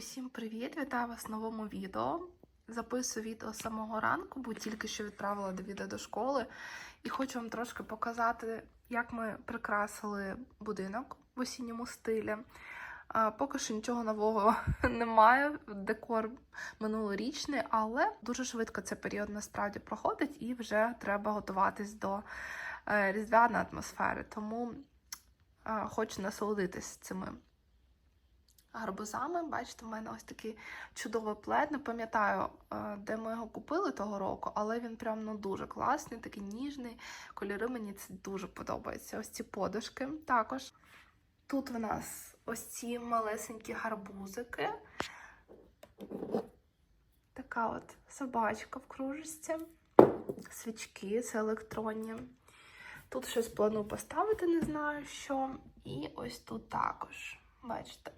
Усім привіт! Вітаю вас в новому відео. Записую відео з самого ранку, бо тільки що відправила Давіда до школи. І хочу вам трошки показати, як ми прикрасили будинок в осінньому стилі. Поки що нічого нового немає. Декор минулорічний, але дуже швидко цей період насправді проходить і вже треба готуватись до е, різдвяної атмосфери. Тому е, хочу насолодитись цими гарбузами. Бачите, в мене ось такий чудовий плед. Не пам'ятаю, е, де ми його купили того року, але він прям ну дуже класний, такий ніжний. Кольори мені це дуже подобається. Ось ці подушки також. Тут в нас ось ці малесенькі гарбузики. Така от собачка в кружечці. Свічки, це електронні. Тут щось планую поставити, не знаю що. І ось тут також. Бачите?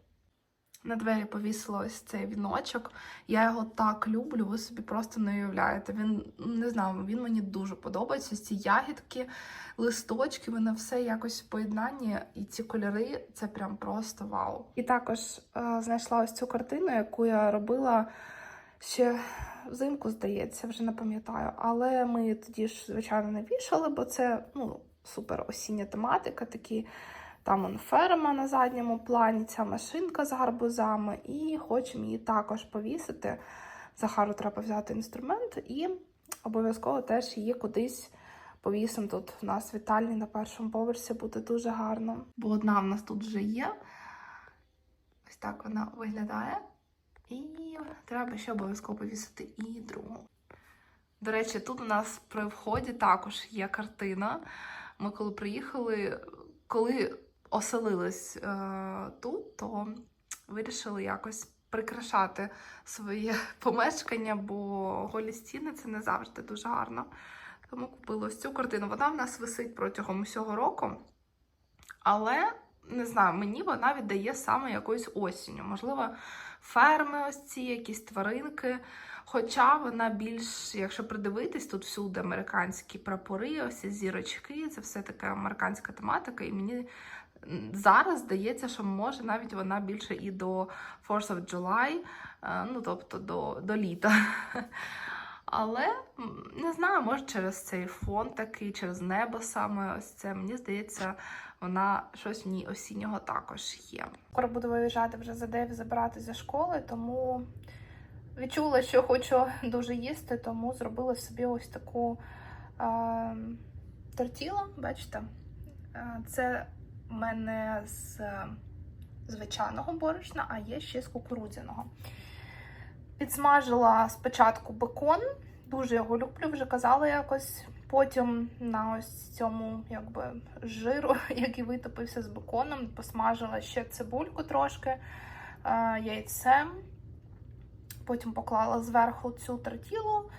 На двері повісила ось цей віночок. Я його так люблю, ви собі просто не уявляєте. Він не знаю, він мені дуже подобається. Ці ягідки, листочки, вони все якось в поєднанні, і ці кольори це прям просто вау. І також е, знайшла ось цю картину, яку я робила ще взимку, здається, вже не пам'ятаю. Але ми тоді ж, звичайно, не вішали, бо це ну, супер осіння тематика, такі. Там он ферма на задньому плані, ця машинка з гарбузами, і хочемо її також повісити. Захару треба взяти інструмент і обов'язково теж її кудись повісимо. Тут у нас вітальні на першому поверсі буде дуже гарно. Бо одна в нас тут вже є. Ось так вона виглядає. І треба ще обов'язково повісити і другу. До речі, тут у нас при вході також є картина. Ми коли приїхали, коли оселились е, тут, то вирішили якось прикрашати своє помешкання, бо голі стіни це не завжди дуже гарно. Тому купила ось цю картину. Вона в нас висить протягом усього року. Але не знаю, мені вона віддає саме якоюсь осінню. Можливо, ферми, ось ці, якісь тваринки. Хоча вона більш, якщо придивитись, тут всюди американські прапори, ось ці зірочки, це все така американська тематика, і мені зараз здається, що може навіть вона більше і до 4th of July, е, ну тобто до, до літа. Але не знаю, може через цей фон такий, через небо саме ось це. Мені здається, вона щось в ній осіннього також є. Скоро буду виїжджати вже за Деві забирати зі школи, тому відчула, що хочу дуже їсти, тому зробила собі ось таку е, тортілу, бачите? Це в мене з звичайного борошна, а є ще з кукурудзяного. Підсмажила спочатку бекон, дуже його люблю, вже казала якось. Потім на ось цьому якби, жиру, який витопився з беконом, посмажила ще цибульку трошки, е, яйце. Потім поклала зверху цю тортілу,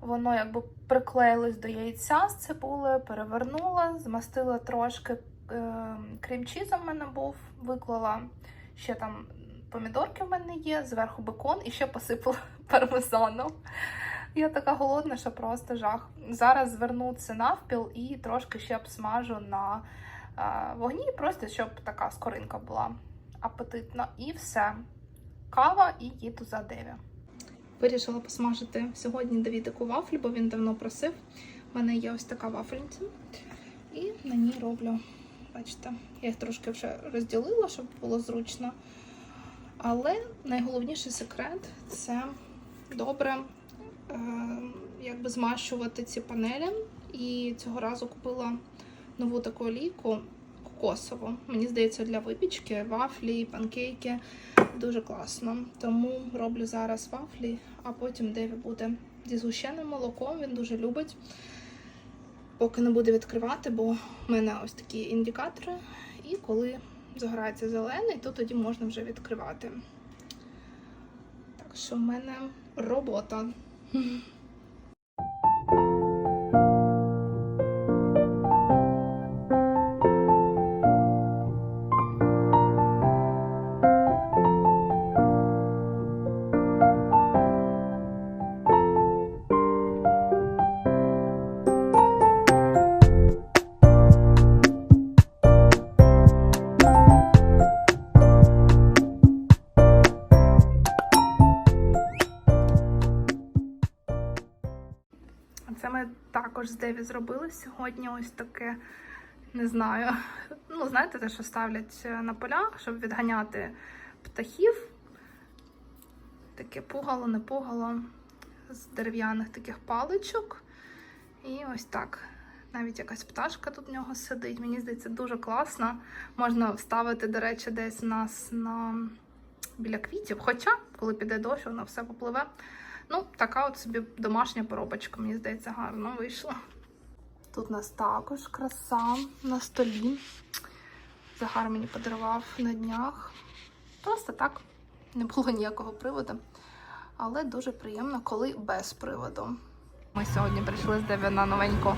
воно якби приклеїлось до яйця з цибулею, перевернула, змастила трошки е, крем-чізом в мене був, виклала ще там помідорки в мене є, зверху бекон і ще посипала пармезаном. Я така голодна, що просто жах. Зараз зверну це навпіл і трошки ще обсмажу на е, вогні, просто щоб така скоринка була апетитна. І все. Кава і їду за деві. Вирішила посмажити сьогодні Давідику вафлі, бо він давно просив. У мене є ось така вафельниця. І на ній роблю, бачите, я їх трошки вже розділила, щоб було зручно. Але найголовніший секрет це добре е, якби змащувати ці панелі. І цього разу купила нову таку олійку кокосову. Мені здається, для випічки, вафлі, панкейки дуже класно. Тому роблю зараз вафлі, а потім Деві буде зі згущеним молоком, він дуже любить. Поки не буде відкривати, бо в мене ось такі індикатори. І коли загорається зелений, то тоді можна вже відкривати. Так що в мене робота. З зробили сьогодні ось таке, не знаю. Ну, знаєте, те, що ставлять на полях, щоб відганяти птахів. Таке пугало, не пугало з дерев'яних таких паличок. І ось так. Навіть якась пташка тут в нього сидить. Мені здається, дуже класно. Можна вставити, до речі, десь у нас на біля квітів. Хоча, коли піде дощ, воно все попливе. Ну, така от собі домашня поробочка, мені здається, гарно вийшла. Тут у нас також краса на столі. Захар мені подарував на днях. Просто так, не було ніякого приводу. Але дуже приємно, коли без приводу. Ми сьогодні прийшли з Деві на новеньку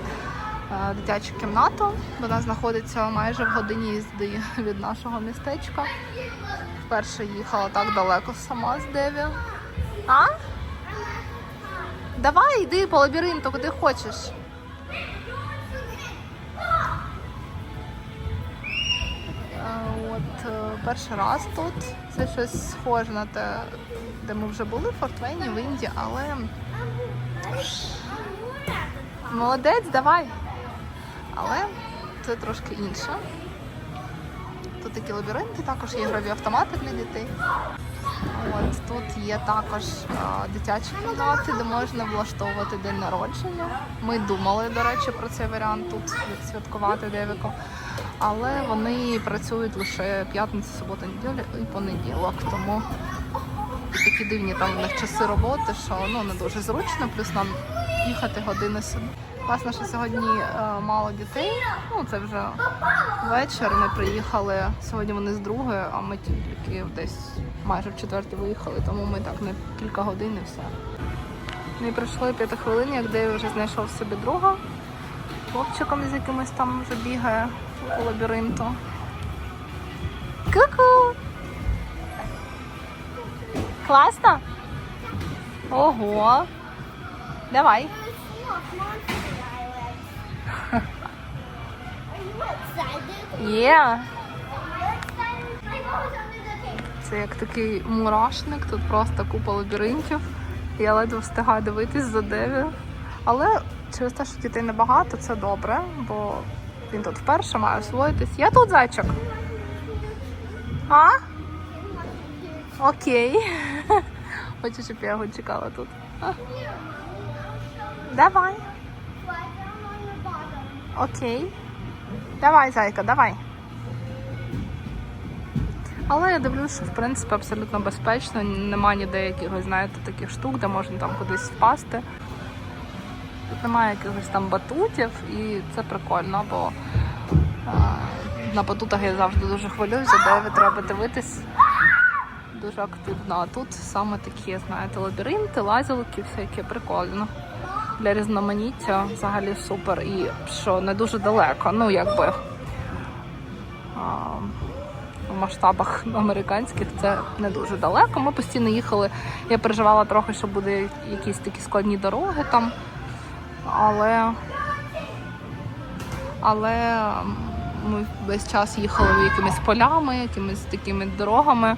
е, дитячу кімнату. Вона знаходиться майже в годині їзди від нашого містечка. Вперше їхала так далеко сама з Деві. А? Давай, йди по лабіринту, куди хочеш. От е, перший раз тут. Це щось схоже на те, де ми вже були в Фортвейні, в Інді, але молодець, давай. Але це трошки інше. Тут такі лабіринти, також є ігрові автомати для дітей. От тут є також а, дитячі кімнати, де можна влаштовувати день народження. Ми думали, до речі, про цей варіант тут відсвяткувати Девіку. Але вони працюють лише п'ятницю, суботу, неділю і понеділок. Тому такі дивні там у них часи роботи, що ну не дуже зручно, плюс нам їхати години сюди. Класно, що сьогодні е, мало дітей. Ну це вже вечір. Ми приїхали. Сьогодні вони з другої, а ми тільки десь майже в четвертій виїхали, тому ми так на кілька годин і все. Ми пройшли п'яти хвилин, як Деві вже знайшов собі друга хлопчиком, з якимось там вже бігає по лабіринту. Ку-ку! Класно? Ого! Давай. Є. Це як такий мурашник, тут просто купа лабіринтів. Я ледве встигаю дивитись за Деві. Але через те, що дітей небагато, це добре, бо він тут вперше має освоїтись. Я тут зайчик. А? Окей. Хочу, щоб я його чекала тут. Давай. Окей. Давай, зайка, давай. Але я дивлюсь, що в принципі абсолютно безпечно. Нема ніде якихось, знаєте, таких штук, де можна там кудись впасти. Тут немає якихось там батутів, і це прикольно, бо а, на батутах я завжди дуже хвилююся, де треба дивитись дуже активно. А тут саме такі, знаєте, лабіринти, лазілки, всяке прикольно. Для різноманіття взагалі супер. І що не дуже далеко. Ну, якби в масштабах американських це не дуже далеко. Ми постійно їхали. Я переживала трохи, що буде якісь такі складні дороги там. Але, але ми весь час їхали якимись полями, якимись такими дорогами.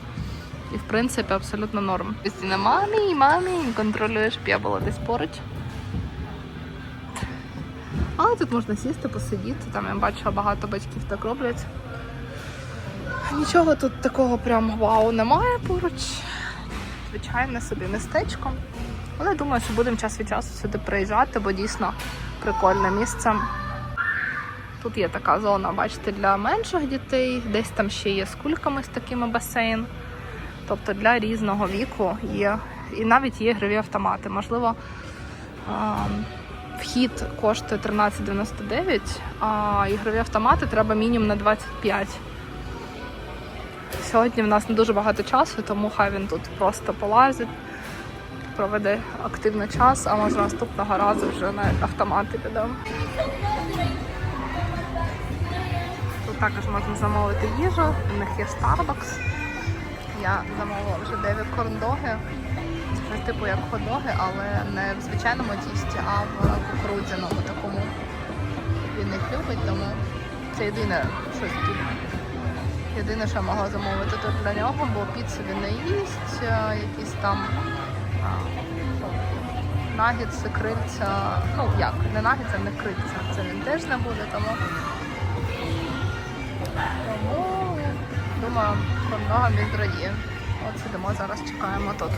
І в принципі абсолютно норм. Постійно мамі, мамі, контролюєш, щоб я була десь поруч. Але тут можна сісти, посидіти. Там я бачила, багато батьків так роблять. Нічого тут такого прям вау немає поруч. Звичайне собі містечко. Але думаю, що будемо час від часу сюди приїжджати, бо дійсно прикольне місце. Тут є така зона, бачите, для менших дітей, десь там ще є з кульками з такими басейн. Тобто для різного віку є. І навіть є ігрові автомати. Можливо, вхід коштує 13,99, а ігрові автомати треба мінімум на 25. Сьогодні в нас не дуже багато часу, тому хай він тут просто полазить, проведе активно час, а може наступного разу вже на автомати підемо. Тут також можна замовити їжу, у них є Starbucks. Я замовила вже 9 корндоги. Це типу як хот-доги, але не в звичайному тісті, а в кукурудзяному такому. Він їх любить, тому це єдине щось тут. Єдине, що я могла замовити тут для нього, бо піцу він не їсть, якісь там нагідси, крильця. Ну як, не нагідси, не крильця. Це він теж не буде, тому. Тому думаю, про много мізраї. От сидимо зараз, чекаємо тут.